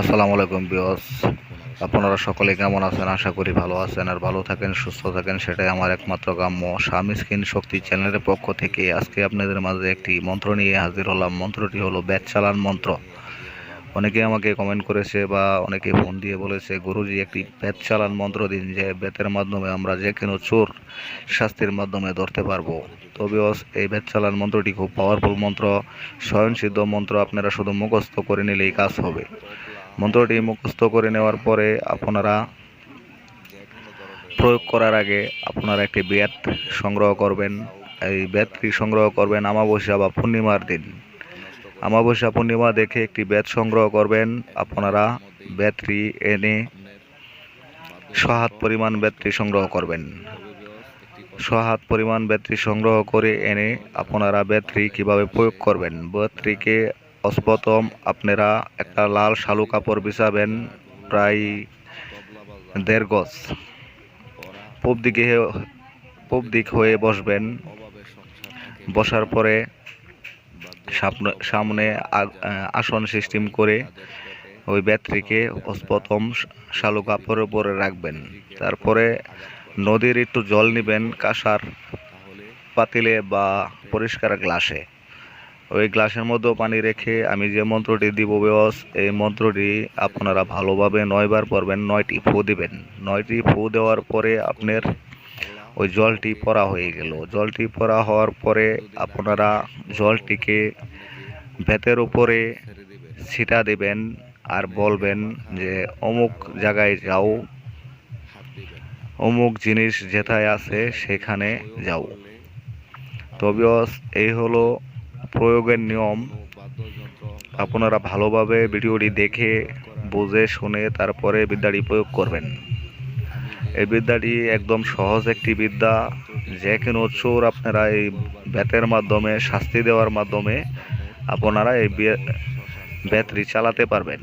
আসসালামু আলাইকুম বিয়স আপনারা সকলে কেমন আছেন? আশা করি ভালো আছেন আর ভালো থাকেন, সুস্থ থাকেন। সেটাই আমার একমাত্র কাম্য স্বামী স্কিন শক্তি চ্যানেলের পক্ষ থেকে। আজকে আপনাদের মাঝে একটি মন্ত্র নিয়ে হাজির হলাম। মন্ত্রটি হলো ব্যাট চালান মন্ত্র। অনেকে আমাকে কমেন্ট করেছে বা অনেকে ফোন দিয়ে বলেছে, গুরুজি, একটি ব্যাট চালান মন্ত্র দিন যে ব্যাতের মাধ্যমে আমরা যে কোনো চোর শাস্তির মাধ্যমে ধরতে পারব। তবে এই ব্যাট চালান মন্ত্রটি খুব পাওয়ারফুল মন্ত্র স্বয়ংসিদ্ধ মন্ত্র। আপনারা শুধু মুখস্থ করে নিলেই কাজ হবে। মন্ত্রটি মুখস্থ করে নেওয়ার পরে আপনারা প্রয়োগ করার আগে আপনারা একটি ব্যাত সংগ্রহ করবেন। এই ব্যাতটি সংগ্রহ করবেন আমাবস্যা বা পূর্ণিমার দিন। আমাবস্যা পূর্ণিমা দেখে একটি ব্যাত সংগ্রহ করবেন। আপনারা ব্যাতটি এনে সহাত পরিমাণ ব্যাতটি সংগ্রহ করবেন। সহাত পরিমাণ ব্যাটারি সংগ্রহ করে এনে আপনারা ব্যাটারি কীভাবে প্রয়োগ করবেন? ব্যাটারিকে অস্পতম আপনারা একটা লাল শালু কাপড় বিছাবেন প্রায় দেড় গজ। পূব দিকে পূব দিক হয়ে বসবেন। বসার পরে সামনে- আসন সিস্টেম করে ওই ব্যাটারিকে অস্পতম শালু কাপড়ের উপরে রাখবেন। তারপরে নদীর একটু জল নেবেন কাঁসার পাতিলে বা পরিষ্কার গ্লাসে। ওই গ্লাসের মধ্যেও পানি রেখে আমি যে মন্ত্রটি দিব বেওস এই মন্ত্রটি আপনারা ভালোভাবে নয়বার পড়বেন, নয়টি ফু দিবেন। নয়টি ফু দেওয়ার পরে আপনার ওই জলটি পরা হয়ে গেল। জলটি পরা হওয়ার পরে আপনারা জলটিকে ভেতের উপরে ছিটা দেবেন আর বলবেন যে, অমুক জায়গায় যাও, অমুক জিনিস যেথায় আছে সেখানে যাও। তবে এই হলো প্রয়োগের নিয়ম। আপনারা ভালোভাবে ভিডিওটি দেখে, বুঝে, শুনে তারপরে বিদ্যাটি প্রয়োগ করবেন। এই বিদ্যাটি একদম সহজ একটি বিদ্যা। যে কোনো চোর আপনারা এই ব্যাতের মাধ্যমে, শাস্তি দেওয়ার মাধ্যমে আপনারা এই ব্যাটারি চালাতে পারবেন।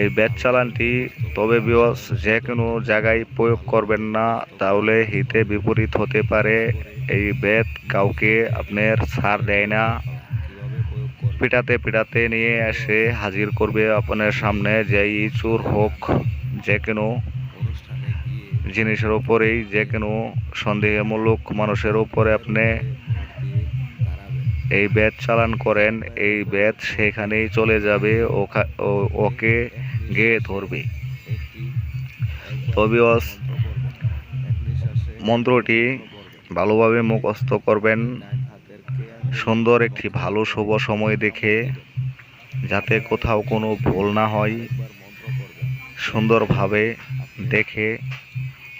এই ব্যাট চালানটি, তবে বিয়স যে কোনো জায়গায় প্রয়োগ করবেন না, তাহলে হিতে বিপরীত হতে পারে। এই ব্যাট কাউকে আপনার ছাড় দেয় না। পিটাতে পিটাতে নিয়ে এসে হাজির করবে আপনার সামনে যেই চোর হোক যে কোনো জিনিসের উপরেই যে কোনো সন্দেহমূলক মানুষের উপরে আপনি এই ব্যাট চালান করেন। এই ব্যাট সেখানেই চলে যাবে ওকে গিয়ে ধরবে। তবে অস- মন্ত্রটি ভালোভাবে মুখস্থ করবেন। সুন্দর একটি ভালো শুভ সময় দেখে যাতে কোথাও কোনো ভুল না হয়। সুন্দরভাবে দেখে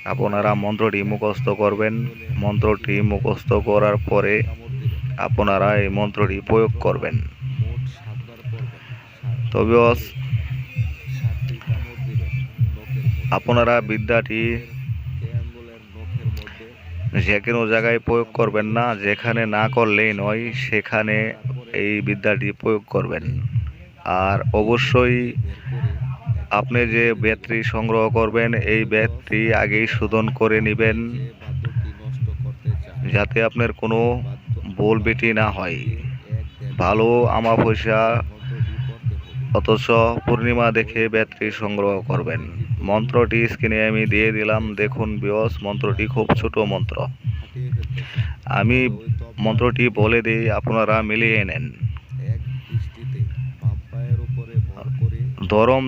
আপনারা মন্ত্রটি মুখস্থ করবেন। মন্ত্রটি মুখস্থ করার পরে আপনারা এই মন্ত্রটি প্রয়োগ করবেন। তবে আপনারা বিদ্যাটি যে কোনো জায়গায় প্রয়োগ করবেন না, যেখানে না করলেই নয়, সেখানে এই বিদ্যাটি প্রয়োগ করবেন। আর অবশ্যই আপনি যে ব্যাটারি সংগ্রহ করবেন, এই ব্যাটারি আগেই শোধন করে নেবেন, যাতে আপনার কোনো বোল বেটি না হয়। ভালো আমা পয়সা অথচ পূর্ণিমা দেখে ব্যাটারি সংগ্রহ করবেন। মন্ত্রটি স্ক্রিনে আমি দিয়ে দিলাম। দেখুন বিয়স মন্ত্রটি খুব ছোট মন্ত্র। আমি মন্ত্রটি বলে দিই আপনারা মিলিয়ে নেন। দরম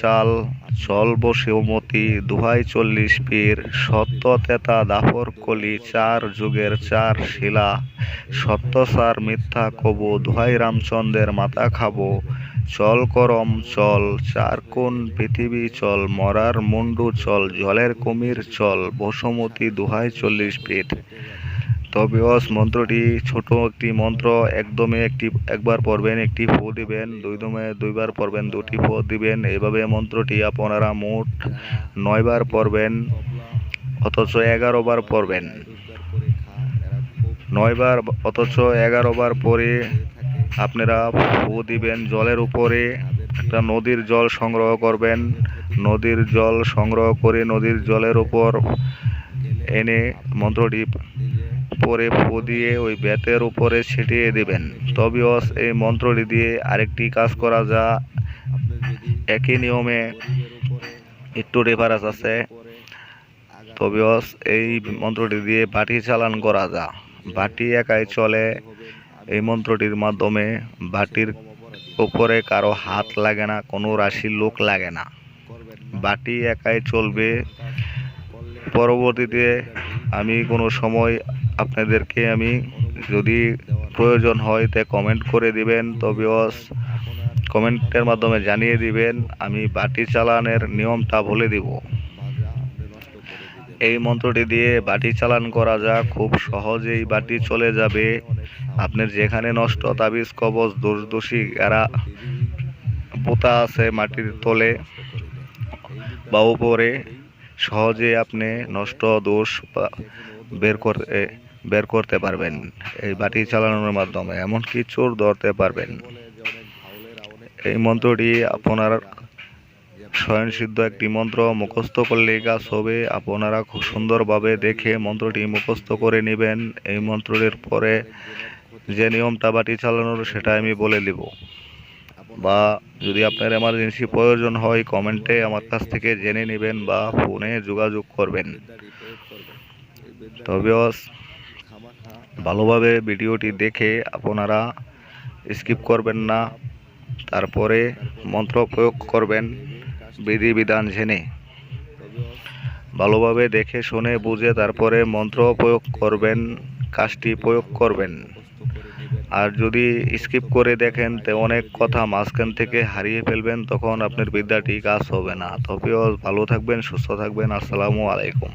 চাল কর- করম চাল চল বসেমতি দুহাই চল্লিশ পীর সত্য তেতা দাফর কলি চার যুগের চার শিলা। সত্য সার মিথ্যা কবু, দুহাই রামচন্দ্রের মাথা খাব। চল করম, চল, চার কোন পৃথিবী চল, মরার মুন্ডু চল, জলের কুমির চল, বসুমতী দুহাই চল্লিশ ফিট তবে অস মন্ত্রটি ছোট একটি মন্ত্র, একদমে একটি, একবার পড়বেন, একটি ফু দিবেন, দুই দমে দুইবার পড়বেন, দুটি ফু দিবেন। এভাবে মন্ত্রটি আপনারা মোট নয়বার পড়বেন, অথচ এগারো বার পড়বেন। নয়বার, অথচ এগারো বার পরে আপনারা ফু দিবেন জলের উপরে। একটা নদীর জল সংগ্রহ করবেন, নদীর জল সংগ্রহ করে নদীর জলের উপর এনে মন্ত্রটি পরে ফু দিয়ে ওই বেতের উপরে ছিটিয়ে দিবেন। তবিয়স, এই মন্ত্রটি দিয়ে আরেকটি কাজ করা যা একই নিয়মে একটু রেফারেন্স আছে। তবিয়স, এই মন্ত্রটি দিয়ে বাটি চালান করা যা। বাটি একাই চলে, এই মন্ত্রটির মাধ্যমে বাটির উপরে কারও হাত লাগে না, কোনো রাশির লোক লাগে না। বাটি একাই চলবে। পরবর্তীতে আমি কোনো সময় আপনাদেরকে আমি যদি প্রয়োজন হয় তে কমেন্ট করে দিবেন। তবে কমেন্টের মাধ্যমে জানিয়ে দিবেন, আমি বাটি চালানের নিয়মটা বলে দিব। এই মন্ত্রটি দিয়ে বাটি চালান করা যা খুব সহজেই বাটি চলে যাবে। আপনার যেখানে নষ্ট তাবিজ, কবজ দোষ দোষী এরা পোতা আছে মাটির তলে বা উপরে। সহজে আপনি নষ্ট দোষ বের করে বের করতে পারবেন এই বাটি চালানোর মাধ্যমে, এমনকি চোর ধরতে পারবেন। এই মন্ত্রটি আপনার স্বয়ংসিদ্ধ একটি মন্ত্র, মুখস্থ করলে কাজ হবে। আপনারা খুব সুন্দরভাবে দেখে মন্ত্রটি মুখস্থ করে নেবেন। এই মন্ত্রটির পরে যে নিয়মটা বাটি চালানোর সেটা আমি বলে দিব। বা যদি আপনার এমার্জেন্সি প্রয়োজন হয় কমেন্টে আমার কাছ থেকে জেনে নেবেন বা ফোনে যোগাযোগ করবেন। তবে ভালোভাবে ভিডিওটি দেখে আপনারা স্কিপ করবেন না। তারপরে মন্ত্র প্রয়োগ করবেন, বিধিবিধান জেনে। ভালোভাবে দেখে, শুনে, বুঝে, তারপরে মন্ত্র প্রয়োগ করবেন, কাজটি প্রয়োগ করবেন। আর যদি স্কিপ করে দেখেন তো অনেক কথা মাঝখান থেকে হারিয়ে ফেলবেন, তখন আপনার বিদ্যাটি কাজ হবে না। তবেও ভালো থাকবেন, সুস্থ থাকবেন। আসসালামু আলাইকুম।